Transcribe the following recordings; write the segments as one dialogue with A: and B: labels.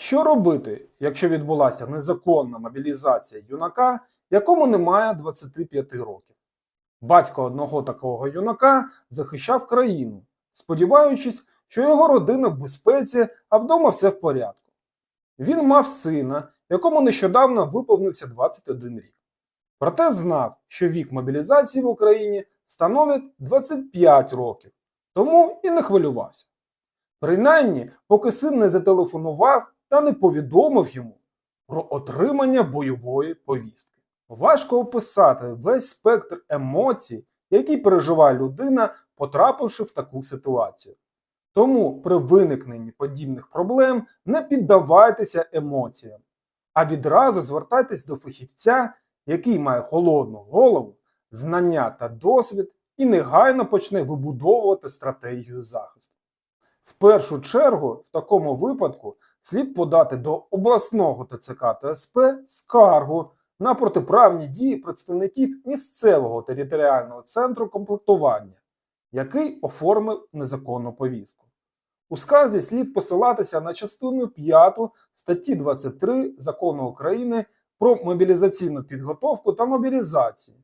A: Що робити, якщо відбулася незаконна мобілізація юнака, якому немає 25 років? Батько одного такого юнака захищав країну, сподіваючись, що його родина в безпеці, а вдома все в порядку. Він мав сина, якому нещодавно виповнився 21 рік. Проте знав, що вік мобілізації в Україні становить 25 років, тому і не хвилювався. Принаймні, поки син не зателефонував та не повідомив йому про отримання бойової повістки. Важко описати весь спектр емоцій, які переживає людина, потрапивши в таку ситуацію. Тому при виникненні подібних проблем не піддавайтеся емоціям, а відразу звертайтесь до фахівця, який має холодну голову, знання та досвід і негайно почне вибудовувати стратегію захисту. В першу чергу, в такому випадку, слід подати до обласного ТЦК та СП скаргу на протиправні дії представників місцевого територіального центру комплектування, який оформив незаконну повістку. У скарзі слід посилатися на частину 5 статті 23 Закону України про мобілізаційну підготовку та мобілізацію,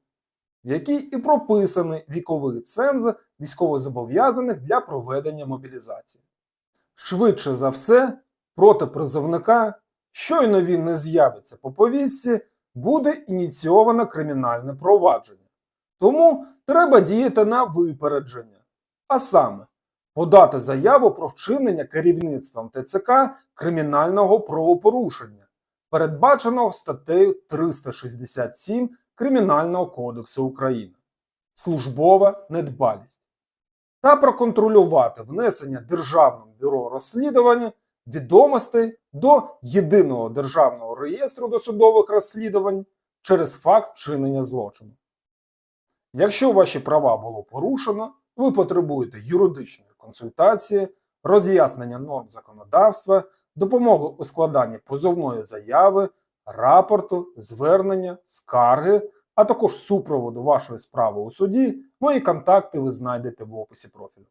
A: в якій і прописаний віковий ценз військовозобов'язаних для проведення мобілізації. Швидше за все, проти призовника, щойно він не з'явиться по повістці, буде ініційовано кримінальне провадження. Тому треба діяти на випередження. А саме, подати заяву про вчинення керівництвом ТЦК кримінального правопорушення, передбаченого статтею 367 Кримінального кодексу України. Службова недбалість. Та проконтролювати внесення Державним бюро розслідування відомостей до єдиного державного реєстру досудових розслідувань через факт вчинення злочину. Якщо ваші права було порушено, ви потребуєте юридичної консультації, роз'яснення норм законодавства, допомоги у складанні позовної заяви, рапорту, звернення, скарги, а також супроводу вашої справи у суді, мої контакти ви знайдете в описі профілю.